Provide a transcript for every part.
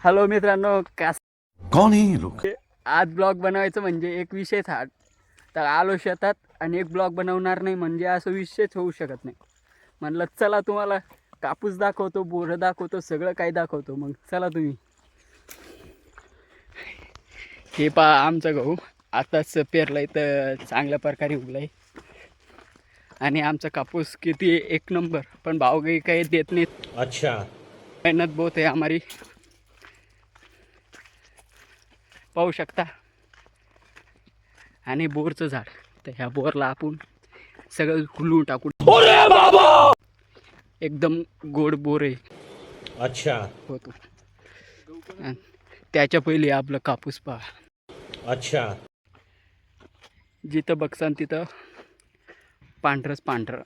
Hello मित्रांनो कास है ये लोग आज ब्लॉग बनवायचं म्हणजे एक विषयच हा तर आलो शेतात आणि एक ब्लॉग बनवणार नाही म्हणजे असं विषयच होऊ शकत नाही. म्हणलं चला तुम्हाला कापूस दाखवतो बोरं दाखवतो सगळं काही दाखवतो. मग चला तुम्ही. हे पा आमचा गहू. आताच पेरलाय तर चांगल्या प्रकारे उगलाय. आणि आमचा कापूस किती एक नंबर पण भाव काही काही देत नाहीत. अच्छा. मेहनत बहुत आहे हमारी पाहू शकता. आणि बोरचं झाड. तर ह्या बोरला आपण सगळं खुलून टाकू एकदम गोड बोर आहे. अच्छा. होतो. त्याच्या पहिले आपलं कापूस पहा. अच्छा. जिथं बघसान तिथं पांढरंच पांढरं.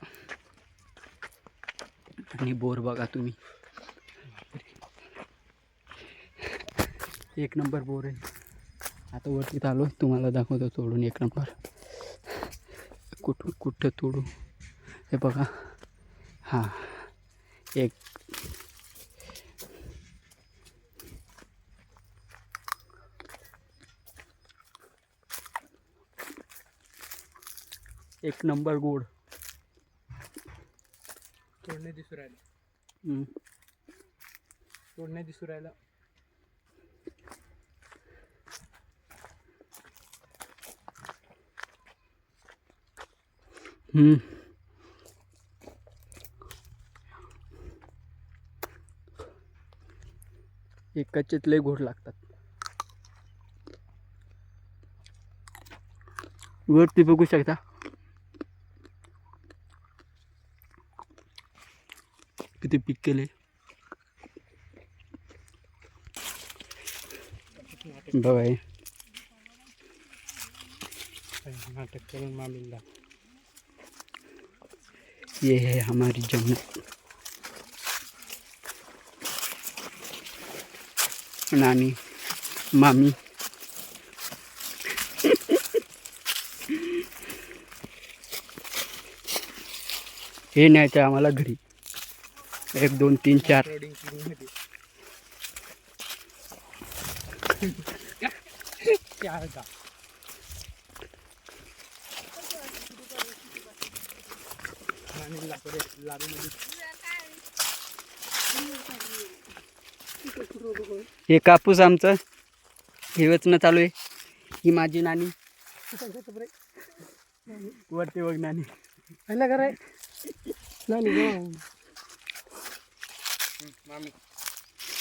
आणि बोर बघा तुम्ही. एक नंबर बोर आहे. आता वरतीत आलो तुम्हाला दाखवतो तोडून एक नंबर. कुठं कुठं तोडू? हे बघा. हां. एक. एक नंबर गोड. तोडणे दिसू राहिलं. तोडणे दिसू राहिलं. हम्म. हे लय गोड लागतात. वरती बघू शकता. किती पीक केले. बघा नाटक करून मामीला ये है हमारी जन्नत नानी मामी। हे न्यायचं आहे आम्हाला घरी. एक दोन तीन चार. चार परत लाडूमध्ये हे कापूस आमचं. हे वेचणं चालू आहे. ही माझी नानी वरती बघ नानी पहिला कराय नाही मामी.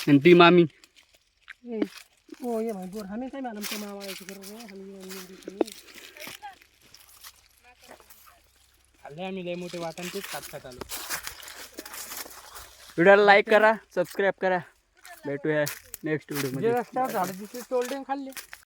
आणि ती मामी. हो ये भाई गोर. हमें काय मॅडम ते करू हल्ले आम्ही लय मोठे वाटण तेच खात खात आलो. व्हिडिओला लाईक करा सबस्क्राईब करा. भेटूया नेक्स्ट व्हिडिओमध्ये. जे रस्त्यावर झाड दिसले आणि खाल्ले.